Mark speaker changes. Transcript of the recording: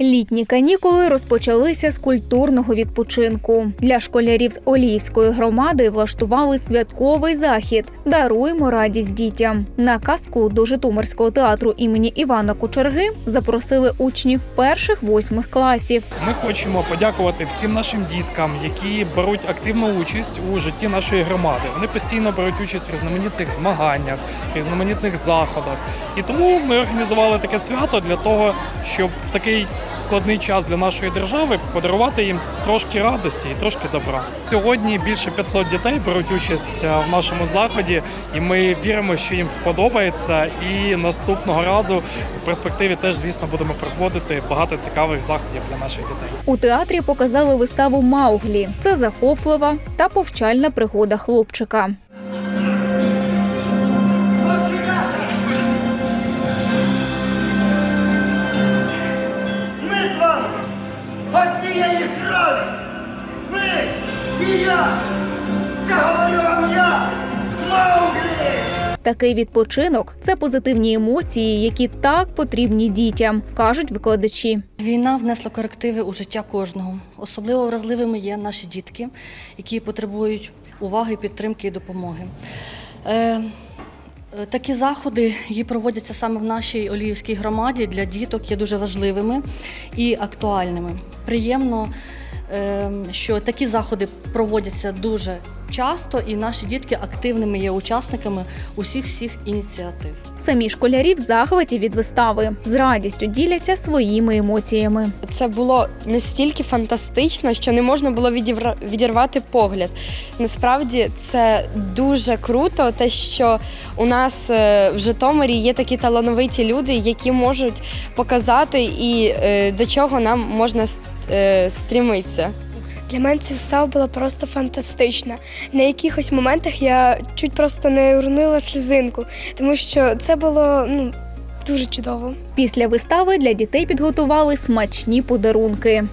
Speaker 1: Літні канікули розпочалися з культурного відпочинку. Для школярів з Олійської громади влаштували святковий захід Даруємо радість дітям. На казку до Житомирського театру імені Івана Кочерги запросили учнів перших восьмих класів.
Speaker 2: Ми хочемо подякувати всім нашим діткам, які беруть активну участь у житті нашої громади. Вони постійно беруть участь в різноманітних змаганнях, різноманітних заходах. І тому ми організували таке свято для того, щоб в такий складний час для нашої держави подарувати їм трошки радості і трошки добра. Сьогодні більше 500 дітей беруть участь е, в нашому заході, і ми віримо, що їм сподобається. І наступного разу в перспективі теж, звісно, будемо проводити багато цікавих заходів для наших дітей.
Speaker 1: У театрі показали виставу Мауглі. Це захоплива та повчальна пригода хлопчика.
Speaker 3: Однієї крові. Ви і я. Це говорю вам я, Мауглі.
Speaker 1: Такий відпочинок це позитивні емоції, які так потрібні дітям, кажуть викладачі.
Speaker 4: Війна внесла корективи у життя кожного. Особливо вразливими є наші дітки, які потребують уваги, підтримки і допомоги. Е, Такі заходи, які проводяться саме в нашій Оліївській громаді для діток, є дуже важливими і актуальними. Приємно, е, що такі заходи проводяться дуже часто, і наші дітки активними є учасниками усіх всіх ініціатив.
Speaker 1: Самі школярі в захваті від вистави з радістю діляться своїми емоціями.
Speaker 5: Це було настільки фантастично, що не можна було відірвати погляд. Насправді це дуже круто, те, що у нас е, в Житомирі є такі талановиті люди, які можуть показати і е, до чого нам можна е, стрімитися.
Speaker 6: Для мене ця вистава була просто фантастична. На якихось моментах я чуть просто не урнила слізинку, тому що це було ну, дуже чудово.
Speaker 1: Після вистави для дітей підготували смачні подарунки.